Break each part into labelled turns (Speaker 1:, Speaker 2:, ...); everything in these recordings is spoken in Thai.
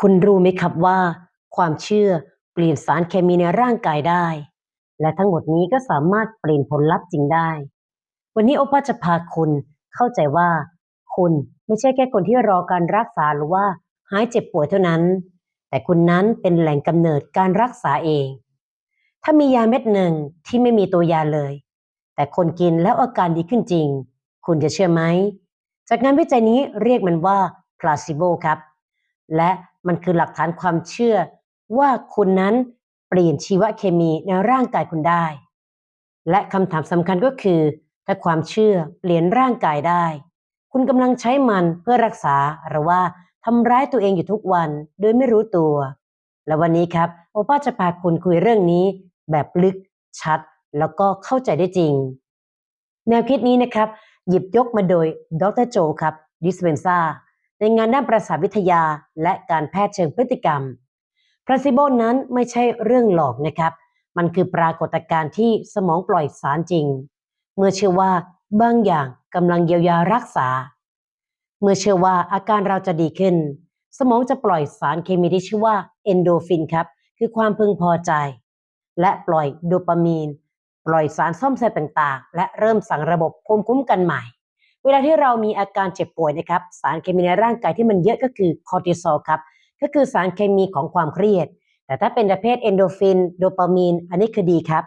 Speaker 1: คุณรู้ไหมครับว่า ความเชื่อเปลี่ยนสารเคมีในร่างกายได้ และทั้งหมดนี้ก็สามารถเปลี่ยนผลลัพธ์จริงได้ วันนี้โอป้าจะพาคุณเข้าใจว่า คุณไม่ใช่แค่คนที่รอการรักษาหรือว่าหายเจ็บป่วยเท่านั้น แต่คุณนั้นเป็นแหล่งกำเนิดการรักษาเอง ถ้ามียาเม็ดหนึ่งที่ไม่มีตัวยาเลย แต่คนกินแล้วอาการดีขึ้นจริง คุณจะเชื่อไหมจากงานวิจัยนี้เรียกมันว่า placebo ครับ และมันคือหลักฐานความเชื่อว่าคุณนั้นเปลี่ยนชีวเคมีในร่างกายคุณได้ และคำถามสำคัญก็คือ ถ้าความเชื่อเปลี่ยนร่างกายได้ คุณกำลังใช้มันเพื่อรักษาหรือว่าทำร้ายตัวเองอยู่ทุกวันโดยไม่รู้ตัว และวันนี้ครับโอป้าจะพาคุณคุยเรื่องนี้ แบบลึกชัด แล้วก็เข้าใจได้จริง แนวคิดนี้นะครับ หยิบยกมาโดยดรโจครับดิสเ e นซา ในงานด้านประสาทวิทยาและการแพทย์เชิงพฤติกรรมพลาซิโบนั้นไม่ใช่เรื่องหลอกนะครับ มันคือปรากฏการณ์ที่สมองปล่อยสารจริง เมื่อเชื่อว่าบางอย่างกำลังเยียวยารักษา เมื่อเชื่อว่าอาการเราจะดีขึ้น สมองจะปล่อยสารเคมีที่ชื่อว่าเอนโดฟินครับ คือความพึงพอใจ และปล่อยโดปามีน ปล่อยสารซ่อมแซมต่างๆ และเริ่มสั่งระบบภูมิคุ้มกันใหม่ เวลาที่เรามีอาการเจ็บป่วยนะครับ สารเคมีในร่างกายที่มันเยอะก็คือคอร์ติซอลครับ ก็คือสารเคมีของความเครียด แต่ถ้าเป็นประเภทเอนโดฟิน โดปามีน อันนี้คือดีครับ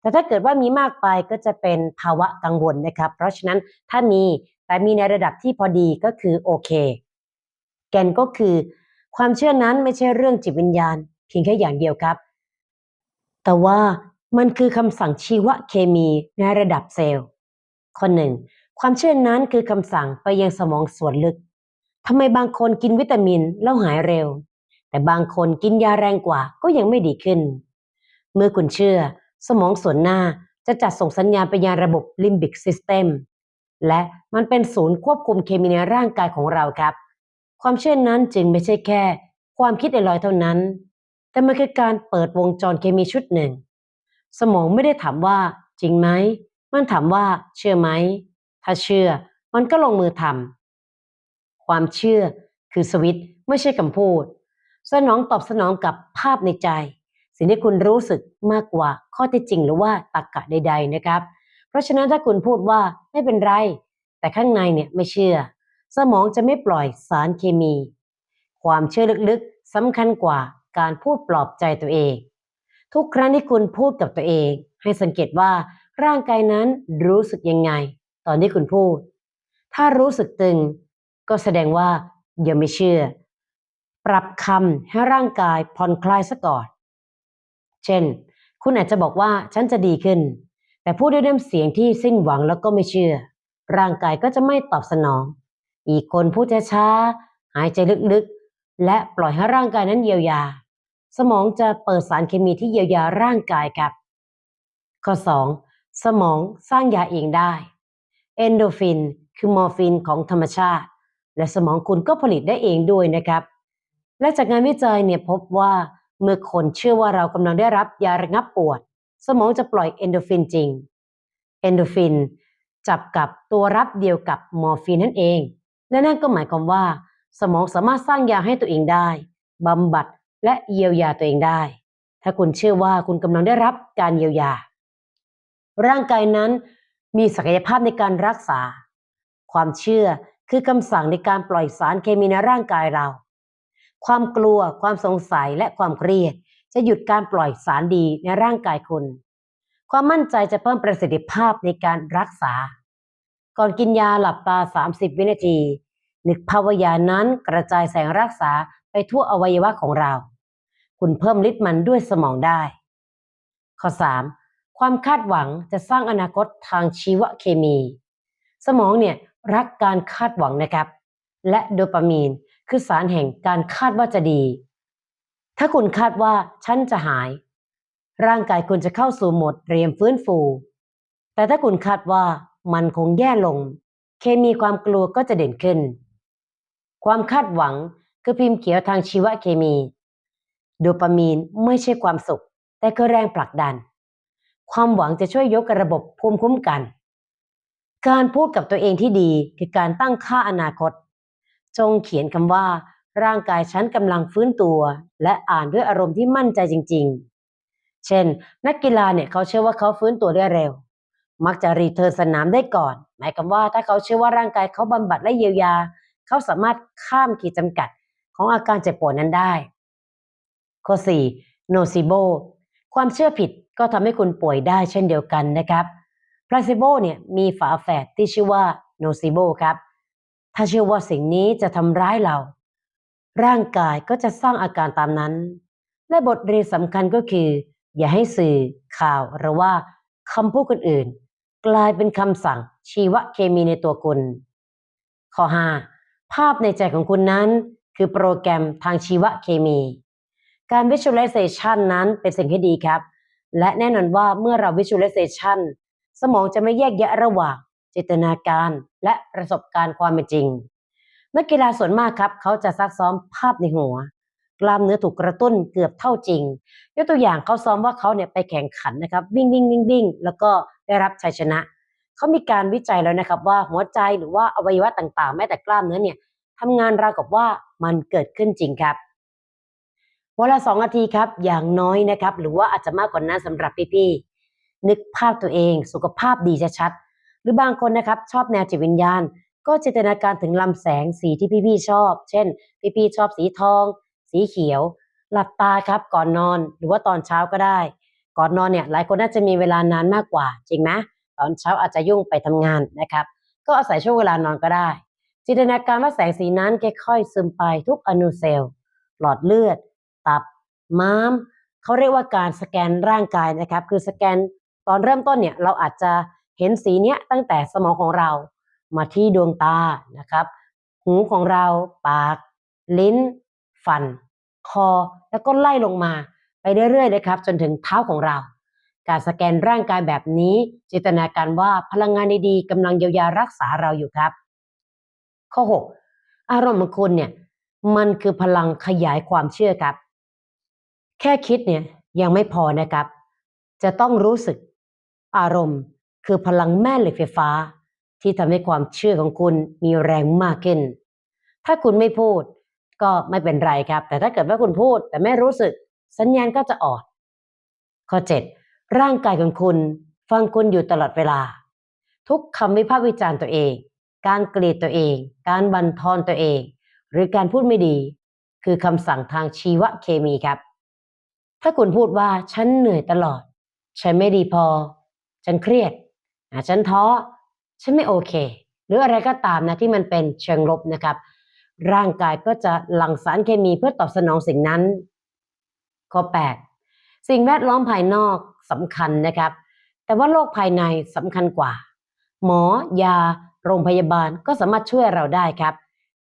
Speaker 1: แต่ถ้าเกิดว่ามีมากไปก็จะเป็นภาวะกังวลนะครับ เพราะฉะนั้นถ้ามีแต่มีในระดับที่พอดีก็คือโอเค แกนก็คือ ความเชื่อนั้นไม่ใช่เรื่องจิตวิญญาณ เพียงแค่อย่างเดียวครับ แต่ว่ามันคือคำสั่งชีวเคมีในระดับเซลล์ ข้อหนึ่ง ความเชื่อนั้นคือคำสั่งไปยังสมองส่วนลึกทำไมบางคนกินวิตามินแล้วหายเร็ว แต่บางคนกินยาแรงกว่าก็ยังไม่ดีขึ้น เมื่อคุณเชื่อ สมองส่วนหน้าจะจัดส่งสัญญาณไปยังระบบ limbic system และมันเป็นศูนย์ควบคุมเคมีในร่างกายของเราครับ ความเชื่อนั้นจึงไม่ใช่แค่ ความคิดลอยๆเท่านั้น แต่มันคือการเปิดวงจรเคมีชุดหนึ่ง สมองไม่ได้ถามว่า จริงไหม มันถามว่าเชื่อไหม ถ้าเชื่อมันก็ลงมือทำความเชื่อคือสวิตไม่ใช่คำพูด สนองตอบสนองกับภาพในใจ สิ่งที่คุณรู้สึกมากกว่าข้อเท็จจริงหรือว่าตรรกะใด ๆนะครับ เพราะฉะนั้นถ้าคุณพูดว่าไม่เป็นไร แต่ข้างในเนี่ยไม่เชื่อ สมองจะไม่ปล่อยสารเคมี ความเชื่อลึกๆสำคัญกว่าการพูดปลอบใจตัวเอง ทุกครั้งที่คุณพูดกับตัวเอง ให้สังเกตว่าร่างกายนั้นรู้สึกยังไง ตอนที่คุณพูด ถ้ารู้สึกตึง ก็แสดงว่ายังไม่เชื่อ ปรับคำให้ร่างกายผ่อนคลายซะก่อน เช่น คุณอาจจะบอกว่าฉันจะดีขึ้น แต่พูดด้วยน้ำเสียงที่สิ้นหวังแล้วก็ไม่เชื่อ ร่างกายก็จะไม่ตอบสนอง อีกคนพูดช้าๆหายใจลึกๆ และปล่อยให้ร่างกายนั้นเยียวยา สมองจะเปิดสารเคมีที่เยียวยาร่างกายครับ ข้อ 2. สมองสร้างยาเองได้ เอนโดฟิน คือมอร์ฟินของธรรมชาติ และสมองคุณก็ผลิตได้เองด้วยนะครับ และจากงานวิจัยเนี่ยพบว่าเมื่อคนเชื่อว่าเรากำลังได้รับยาระงับปวด สมองจะปล่อยเอนโดฟินจริง เอนโดฟินจับกับตัวรับเดียวกับมอร์ฟีนนั่นเอง และนั่นก็หมายความว่า สมองสามารถสร้างยาให้ตัวเองได้บำบัดและเยียวยาตัวเองได้ ถ้าคุณเชื่อว่าคุณกำลังได้รับการเยียวยา ร่างกายนั้น มีศักยภาพในการรักษา ความเชื่อคือคำสั่งในการปล่อยสารเคมีในร่างกายเรา ความกลัว ความสงสัยและความเครียด จะหยุดการปล่อยสารดีในร่างกายคุณ ความมั่นใจจะเพิ่มประสิทธิภาพในการรักษา ก่อนกินยาหลับตา 30 วินาที นึกภาวายานั้นกระจายแสงรักษาไปทั่วอวัยวะของเรา คุณเพิ่มฤทธิ์มันด้วยสมองได้ ข้อ 3. ความคาดหวังจะสร้างอนาคตทางชีวเคมี สมองเนี่ยรักการคาดหวังนะครับ และโดปามีนคือสารแห่งการคาดว่าจะดี ถ้าคุณคาดว่าฉันจะหาย ร่างกายคุณจะเข้าสู่โหมดเตรียมฟื้นฟู แต่ถ้าคุณคาดว่ามันคงแย่ลง เคมีความกลัวก็จะเด่นขึ้น ความคาดหวังคือพิมพ์เขียวทางชีวเคมี โดปามีนไม่ใช่ความสุข แต่ก็แรงผลักดัน ความหวังจะช่วยยกระบบภูมิคุ้มกัน การพูดกับตัวเองที่ดีคือการตั้งค่าอนาคต จงเขียนคำว่า ร่างกายฉันกำลังฟื้นตัว และอ่านด้วยอารมณ์ที่มั่นใจจริง ๆ เช่น นักกีฬาเนี่ยเขาเชื่อว่าเขาฟื้นตัวได้เร็ว มักจะรีเทิร์นสนามได้ก่อน หมายความว่าถ้าเขาเชื่อว่าร่างกายเขาบำบัดและเยียวยา เขาสามารถข้ามขีดจำกัดของอาการเจ็บปวดนั้นได้ ข้อ 4 nocebo ความเชื่อผิด ก็ทำให้คุณป่วยได้เช่นเดียวกันนะครับ placebo เนี่ยมีฝาแฝดที่ชื่อว่า nocebo ครับ ถ้าเชื่อว่าสิ่งนี้จะทำร้ายเรา ร่างกายก็จะสร้างอาการตามนั้น และบทเรียนสำคัญก็คือ อย่าให้สื่อข่าวหรือว่าคำพูดคนอื่น กลายเป็นคำสั่งชีวเคมีในตัวคุณ ข้อ 5 ภาพในใจของคุณนั้น คือโปรแกรมทางชีวเคมี การ visualization นั้นเป็นสิ่งที่ดีครับ และแน่นอนว่าเมื่อเรา visualization สมองจะไม่แยกแยะระหว่างจินตนาการและประสบการณ์ความเป็นจริง นักกีฬาส่วนมากครับ เขาจะซักซ้อมภาพในหัว กล้ามเนื้อถูกกระตุ้นเกือบเท่าจริง ยกตัวอย่างเขาซ้อมว่าเขาเนี่ยไปแข่งขันนะครับ วิ่งวิ่งวิ่งวิ่งแล้วก็ได้รับชัยชนะ เขามีการวิจัยแล้วนะครับว่าหัวใจหรือว่าอวัยวะต่างๆ แม้แต่กล้ามเนื้อเนี่ยทำงานราวกับว่ามันเกิดขึ้นจริงครับ วันละสองนาทีครับอย่างน้อยนะครับ หรือว่าอาจจะมากกว่านั้นสำหรับพี่ๆนึกภาพตัวเองสุขภาพดีชัดๆหรือบางคนนะครับชอบแนวจิตวิญญาณ ก็จินตนาการถึงลำแสงสีที่พี่ๆชอบ เช่น พี่ๆชอบสีทอง สีเขียว หลับตาครับก่อนนอนหรือว่าตอนเช้าก็ได้ ก่อนนอนเนี่ยหลายคนน่าจะมีเวลานานมากกว่า จริงไหมตอนเช้าอาจจะยุ่งไปทำงานนะครับ ก็อาศัยช่วงเวลานอนก็ได้ จินตนาการว่าแสงสีนั้นค่อยๆซึมไปทุกอนูเซลล์หลอดเลือด ม้าม เขาเรียกว่าการสแกนร่างกายนะครับ คือสแกนตอนเริ่มต้นเนี่ยเราอาจจะเห็นสีเนี้ยตั้งแต่สมองของเรามาที่ดวงตานะครับ หูของเราปาก ลิ้น ฟัน คอ แล้วก็ไล่ลงมาไปเรื่อยๆเลยครับ จนถึงเท้าของเรา การสแกนร่างกายแบบนี้จินตนาการว่าพลังงานดีๆกำลังเยียวยารักษาเราอยู่ครับ ข้อ 6 อารมณ์ของคุณเนี่ยมันคือพลังขยายความเชื่อครับ แค่คิดเนี่ยยังไม่พอนะครับ จะต้องรู้สึกอารมณ์คือพลังแม่เหล็กไฟฟ้า ที่ทำให้ความเชื่อของคุณมีแรงมากขึ้น ถ้าคุณไม่พูดก็ไม่เป็นไรครับ แต่ถ้าเกิดว่าคุณพูดแต่ไม่รู้สึก สัญญาณก็จะออดข้อ 7 ร่างกายของคุณ ฟังคุณอยู่ตลอดเวลา ทุกคำวิพากษ์วิจารณ์ตัวเอง การเกลียดตัวเอง การบันทอนตัวเอง หรือการพูดไม่ดี คือคำสั่งทางชีวเคมีครับ ถ้าคุณพูดว่าฉันเหนื่อยตลอด ฉันไม่ดีพอ ฉันเครียดฉันท้อ ฉันไม่โอเค หรืออะไรก็ตามนะที่มันเป็นเชิงลบนะครับ ร่างกายก็จะหลั่งสารเคมีเพื่อตอบสนองสิ่งนั้น ข้อ 8 สิ่งแวดล้อมภายนอกสำคัญนะครับ แต่ว่าโรคภายในสำคัญกว่า หมอยา โรงพยาบาลก็สามารถช่วยเราได้ครับ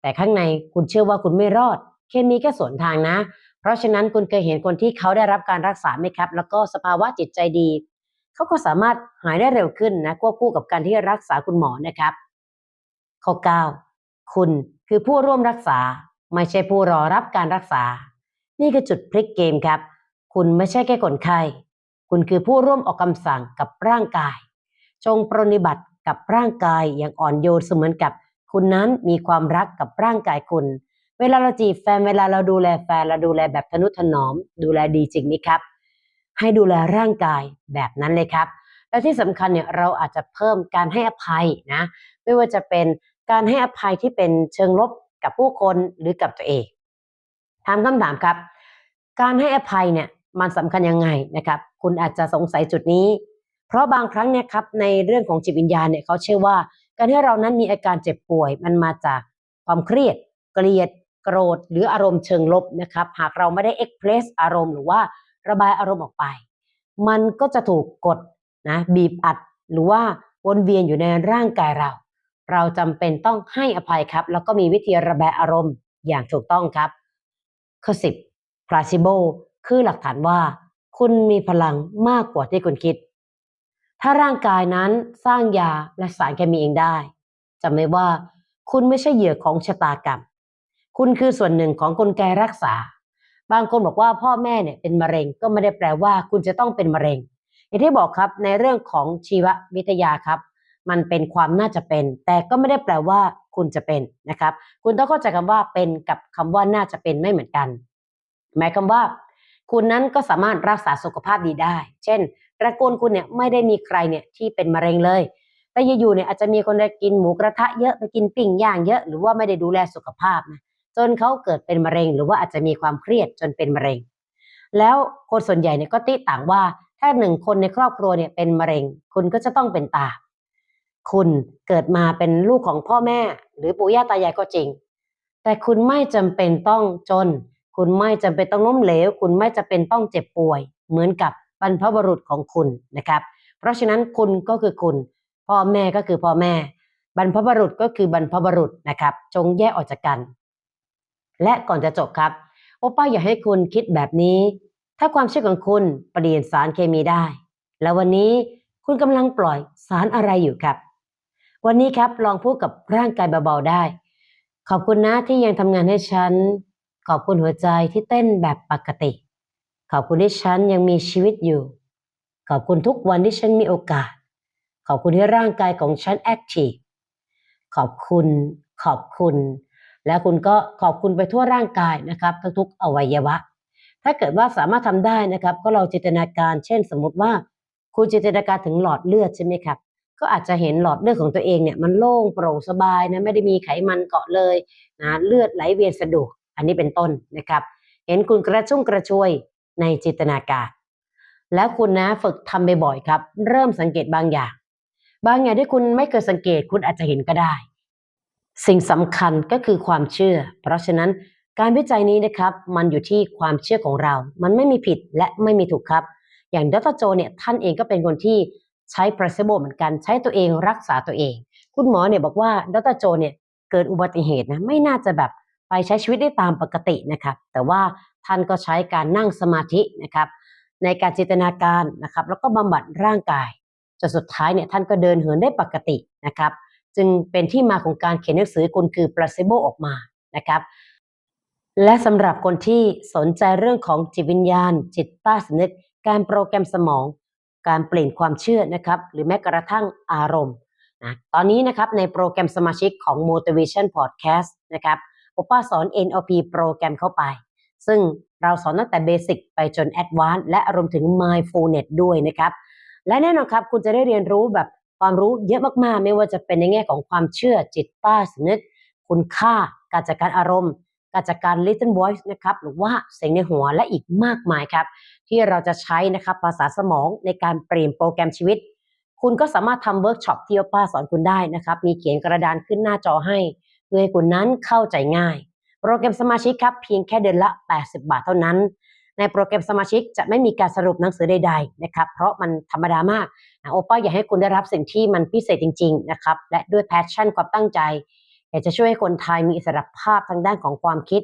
Speaker 1: แต่ข้างในคุณเชื่อว่าคุณไม่รอด เคมีก็สวนทางนะ เพราะฉะนั้นคุณเคยเห็นคนที่เขาได้รับการรักษาไหมครับ แล้วก็สภาวะจิตใจดี เขาก็สามารถหายได้เร็วขึ้นนะควบคู่กับการที่รักษาคุณหมอนะครับข้อ9คุณคือผู้ร่วมรักษา ไม่ใช่ผู้รอรับการรักษา นี่คือจุดพลิกเกมครับ คุณไม่ใช่แค่คนไข้คุณคือผู้ร่วมออกคำสั่งกับร่างกาย จงปรนนิบัติกับร่างกายอย่างอ่อนโยนเสมือนกับ คุณนั้นมีความรักกับร่างกายคุณ เวลาเราจีบแฟนเวลาเราดูแลแฟนเราดูแลแบบทนุถนอม ดูแลดีจริงไหมครับ ให้ดูแลร่างกายแบบนั้นเลยครับ และที่สำคัญเนี่ยเราอาจจะเพิ่มการให้อภัยนะ ไม่ว่าจะเป็นการให้อภัยที่เป็นเชิงลบกับผู้คนหรือกับตัวเองถามคำถามครับ การให้อภัยเนี่ยมันสำคัญยังไงนะครับ คุณอาจจะสงสัยจุดนี้ เพราะบางครั้งเนี่ยครับในเรื่องของจิตวิญญาณเนี่ยเขาเชื่อว่า การที่เรานั้นมีอาการเจ็บป่วย มันมาจากความเครียด เกลียด โกรธหรืออารมณ์เชิงลบนะครับ หากเราไม่ได้เอ็กเพรสอารมณ์หรือว่าระบายอารมณ์ออกไป มันก็จะถูกกดนะบีบอัดหรือว่าวนเวียนอยู่ในร่างกายเรา เราจำเป็นต้องให้อภัยครับ แล้วก็มีวิธีระบายอารมณ์อย่างถูกต้องครับข้อ10 placebo คือหลักฐานว่า คุณมีพลังมากกว่าที่คุณคิด ถ้าร่างกายนั้นสร้างยาและสารเคมีเองได้จำไว้ว่า คุณไม่ใช่เหยื่อของชะตากรรม คุณคือส่วนหนึ่งของกลไกรักษา บางคนบอกว่าพ่อแม่เนี่ยเป็นมะเร็งก็ไม่ได้แปลว่าคุณจะต้องเป็นมะเร็ง อย่างที่บอกครับในเรื่องของชีววิทยาครับ มันเป็นความน่าจะเป็น แต่ก็ไม่ได้แปลว่าคุณจะเป็นนะครับ คุณต้องเข้าใจคำว่าเป็นกับคำว่าน่าจะเป็นไม่เหมือนกัน หมายความว่า คุณนั้นก็สามารถรักษาสุขภาพดีได้ เช่นตระกูลคุณเนี่ยไม่ได้มีใครเนี่ยที่เป็นมะเร็งเลยแต่อยู่ๆเนี่ยอาจจะมีคนได้กินหมูกระทะเยอะไปกินปิ้งย่างเยอะหรือว่าไม่ได้ดูแลสุขภาพนะ จนเขาเกิดเป็นมะเร็ง หรือว่าอาจจะมีความเครียดจนเป็นมะเร็ง แล้วคนส่วนใหญ่เนี่ยก็ติต่างว่า ถ้าหนึ่งคนในครอบครัวเนี่ยเป็นมะเร็ง คุณก็จะต้องเป็นตา คุณเกิดมาเป็นลูกของพ่อแม่ หรือปู่ย่าตายายก็จริง แต่คุณไม่จำเป็นต้องจน คุณไม่จำเป็นต้องล้มเหลว คุณไม่จำเป็นต้องเจ็บป่วย เหมือนกับบรรพบุรุษของคุณนะครับ เพราะฉะนั้นคุณก็คือคุณ พ่อแม่ก็คือพ่อแม่ บรรพบุรุษก็คือบรรพบุรุษนะครับ จงแยกออกจากกัน และก่อนจะจบครับ โอป้าอยากให้คุณคิดแบบนี้ ถ้าความเชื่อของคุณเปลี่ยนสารเคมีได้ แล้ววันนี้คุณกำลังปล่อยสารอะไรอยู่ครับ วันนี้ครับลองพูดกับร่างกายเบาๆได้ ขอบคุณนะที่ยังทำงานให้ฉัน ขอบคุณหัวใจที่เต้นแบบปกติ ขอบคุณที่ฉันยังมีชีวิตอยู่ ขอบคุณทุกวันที่ฉันมีโอกาส ขอบคุณที่ร่างกายของฉันแอคทีฟขอบคุณ ขอบคุณ แล้วคุณก็ขอบคุณไปทั่วร่างกายนะครับ ทุกๆอวัยวะ ถ้าเกิดว่าสามารถทำได้นะครับ ก็เราจินตนาการ เช่น สมมติว่า คุณจินตนาการถึงหลอดเลือดใช่ไหมครับก็อาจจะเห็นหลอดเลือดของตัวเองเนี่ยมันโล่งโปร่งสบายนะไม่ได้มีไขมันเกาะเลยนะเลือดไหลเวียนสะดวกอันนี้เป็นต้นนะครับ เห็นคุณกระชุ่มกระชวยในจินตนาการ แล้วคุณนะฝึกทำบ่อยๆครับ เริ่มสังเกตบางอย่าง บางอย่างที่คุณไม่เคยสังเกตคุณอาจจะเห็นก็ได้ สิ่งสำคัญก็คือความเชื่อ เพราะฉะนั้นการวิจัยนี้นะครับมันอยู่ที่ความเชื่อของเรา มันไม่มีผิดและไม่มีถูกครับ อย่างดรโจเนี่ยท่านเองก็เป็นคนที่ใช้ placebo เหมือนกันใช้ตัวเองรักษาตัวเอง คุณหมอเนี่ยบอกว่าดรโจเนี่ยเกิดอุบัติเหตุนะไม่น่าจะแบบไปใช้ชีวิตได้ตามปกตินะครับ แต่ว่าท่านก็ใช้การนั่งสมาธินะครับ ในการจินตนาการนะครับ แล้วก็บำบัดร่างกายจนสุดท้ายเนี่ยท่านก็เดินเหินได้ปกตินะครับ จึงเป็นที่มาของการเขียนหนังสือคุณคือ placebo ออกมานะครับและสำหรับคนที่สนใจเรื่องของจิตวิญญาณ จิตใต้สำนึก การโปรแกรมสมอง การเปลี่ยนความเชื่อนะครับ หรือแม้กระทั่งอารมณ์นะตอนนี้นะครับในโปรแกรมสมาชิกของ motivation podcast นะครับโอป้าสอน NLP โปรแกรมเข้าไป ซึ่งเราสอนตั้งแต่เบสิกไปจนแอดวานซ์และรวมถึง mindfulness ด้วยนะครับ และแน่นอนครับ คุณจะได้เรียนรู้แบบ ความรู้เยอะมากๆ ไม่ว่าจะเป็นในแง่ของความเชื่อจิตใต้สำนึกคุณค่า การจัดการอารมณ์การจัดการ little voice นะครับหรือว่าเสียงในหัวและอีกมากมายครับ ที่เราจะใช้นะครับภาษาสมองในการเปลี่ยนโปรแกรมชีวิต คุณก็สามารถทำเวิร์กช็อปที่โอป้าสอนคุณได้นะครับ มีเขียนกระดานขึ้นหน้าจอให้ เพื่อให้คุณนั้นเข้าใจง่าย โปรแกรมสมาชิกครับ เพียงแค่เดือนละ 80 บาทเท่านั้น ในโปรแกรมสมาชิกจะไม่มีการสรุปหนังสือใดๆนะครับเพราะมันธรรมดามากโอป้าอยากให้คุณได้รับสิ่งที่มันพิเศษจริงๆนะครับและด้วยแพชชั่นความตั้งใจอยากจะช่วยให้คนไทยมีอิสรภาพทางด้านของความคิด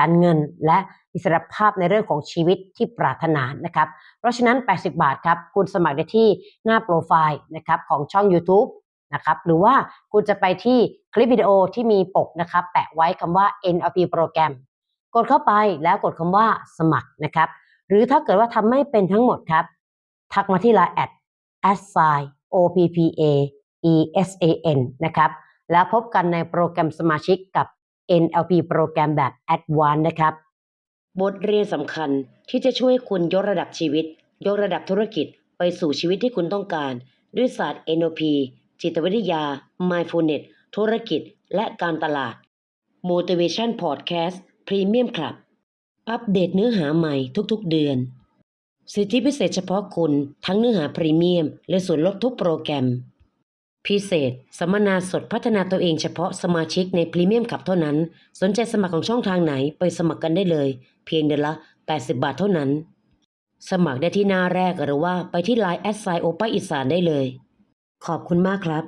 Speaker 1: การเงิน และอิสรภาพในเรื่องของชีวิตที่ปรารถนานะครับ เพราะฉะนั้น 80 บาทครับ คุณสมัครได้ที่หน้าโปรไฟล์นะครับของช่อง YouTube นะครับ หรือว่าคุณจะไปที่คลิปวิดีโอที่มีปกนะครับ แปะไว้คำว่า NLP โปรแกรม กดเข้าไปแล้วกดคำว่าสมัครนะครับ หรือถ้าเกิดว่าทำไม่เป็นทั้งหมดครับ ทักมาที่ Line แอด a s s i g n o p p a e s a n นะครับ แล้วพบกันในโปรแกรมสมาชิกกับ NLP โปรแกรมแบบ Advanced นะครับ บทเรียนสำคัญที่จะช่วยคุณยกระดับชีวิต ยกระดับธุรกิจไปสู่ชีวิตที่คุณต้องการ ด้วยศาสตร์ NLP จิตวิทยา Mindfulness ธุรกิจ และการตลาด Motivation Podcast Premium Club อัปเดตเนื้อหาใหม่ทุกๆเดือน สิทธิพิเศษเฉพาะคุณทั้งเนื้อหาพรีเมียม และส่วนลดทุกโปรแกรม พิเศษ สัมมนาสดพัฒนาตัวเองเฉพาะสมาชิกในพรีเมียมขับเท่านั้น สนใจสมัครของช่องทางไหนไปสมัครกันได้เลย เพียงเดือนละ 80 บาทเท่านั้น สมัครได้ที่หน้าแรกหรือว่าไปที่ Line แอดไซโอป้าอีสานได้เลย ขอบคุณมากครับ